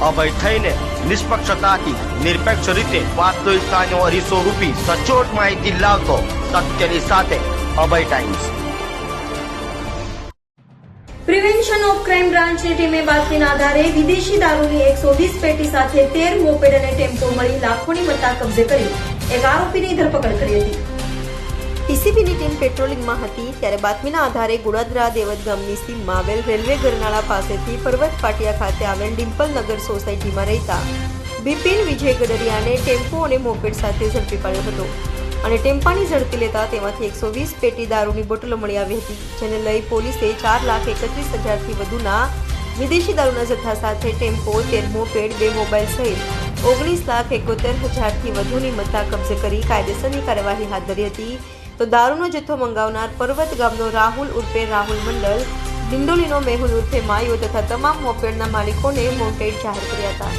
અભય થઈને નિષ્પક્ષતાથી, નિરપેક્ષ રીતે વાસ્તવિકતાનો અરીસો રૂપી સચોટ માહિતી લાવતો સત્યની સાથે Abhay Times prevention of crime બ્રાન્ચની ટીમે બાતમીના આધારે વિદેશી દારૂની એકસો વીસ પેટી સાથે તેર મોપેડ અને ટેમ્પો મળી લાખોની મત્તા કબજે કરી. એક આરોપીની ધરપકડ કરી હતી. ટીસીબીની ટીમ પેટ્રોલિંગમાં હતી ત્યારે બાતમીના આધારે ગુડાદરા દેવદ ગામની સીમમાં આવેલ રેલવે ગરનાળા પાસેથી પર્વત પાટિયા ખાતે આવેલ ડિમ્પલનગર સોસાયટીમાં રહેતા બિપિન વિજય ગડરિયાને ટેમ્પો અને મોપેડ સાથે ઝડપી પાડ્યો હતો. અને ટેમ્પાની ઝડપી લેતા તેમાંથી એકસો વીસ પેટી દારૂની બોટલો મળી આવી હતી, જેને લઈ પોલીસે ચાર લાખ એકત્રીસ હજારથી વધુના વિદેશી દારૂના જથ્થા સાથે ટેમ્પો તેર મોપેડ, બે મોબાઈલ સહિત ઓગણીસ લાખ એકોતેર હજારથી વધુની મત્તા કબજે કરી કાયદેસરની કાર્યવાહી હાથ ધરી હતી. તો દારૂનો જથ્થો મંગાવનાર પર્વત ગામનો રાહુલ ઉર્ફે રાહુલ મંડળ દિંડોલીનો મેહુલ ઉર્ફે માયો તથા તમામ મોપેડના માલિકોને મોન્ટેડ જાહેર કર્યા હતા.